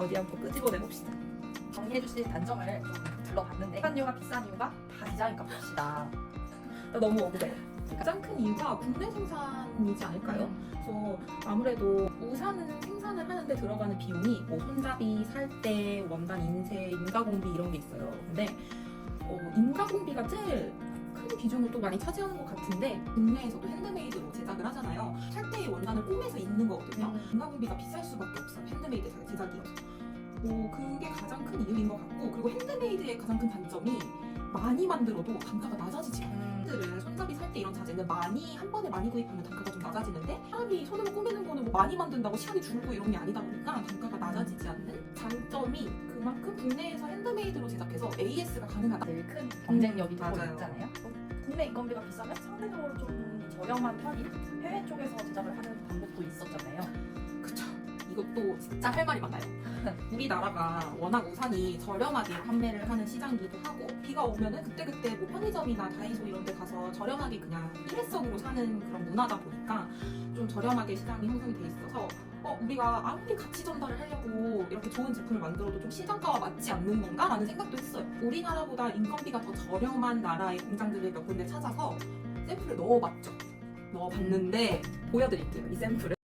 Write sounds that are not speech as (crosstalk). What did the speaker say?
어디 한번 끄집어내 봅시다. 정리해주실 단점을 좀 둘러봤는데 비싼 이유가 비싼 이유가 다 디자인 값이다. 나 너무 억울해. 가장 큰 이유가 국내 생산이지 않을까요? 그래서 아무래도 우산은 생산을 하는데 들어가는 비용이 뭐 손잡이, 살대, 원단 인쇄, 인가공비 이런 게 있어요. 근데 어, 인가공비가 제일 큰 비중을 또 많이 차지하는 것 같은데 국내에서도 핸드메이드로 제작을 하잖아요. 살대의 원단을 꼬매서 입는 거거든요. 음. 인가공비가 비쌀 수밖에 없어요. 핸드메이드 제작이어서. 뭐 그게 가장 큰 이유인 것 같고 그리고 핸드메이드의 가장 큰 단점이 많이 만들어도 단가가 낮아지지 않아요. 들 손잡이 살 때 이런 자재는 많이 한 번에 많이 구입하면 단가가 좀 낮아지는데 사람이 손으로 꾸미는 거는 뭐 많이 만든다고 시간이 줄고 이런 게 아니다 보니까 단가가 낮아지지 않는 장점이 그만큼 국내에서 핸드메이드로 제작해서 AS가 가능하다. 제일 큰 경쟁력이 음, 되고 맞아요. 있잖아요. 국내 인건비가 비싸면 상대적으로 좀 저렴한 편인 해외 쪽에서 제작을 하는 이것도 진짜 할 말이 많아요. (laughs) 우리나라가 워낙 우산이 저렴하게 판매를 하는 시장이기도 하고 비가 오면은 그때그때 뭐 편의점이나 다이소 이런 데 가서 저렴하게 그냥 일회성으로 사는 그런 문화다 보니까 좀 저렴하게 시장이 형성이 돼 있어서 어, 우리가 아무리 가치 전달을 하려고 이렇게 좋은 제품을 만들어도 좀 시장가와 맞지 않는 건가? 라는 생각도 했어요. 우리나라보다 인건비가 더 저렴한 나라의 공장들을 몇 군데 찾아서 샘플을 넣어봤죠. 넣어봤는데 보여드릴게요. 이 샘플을.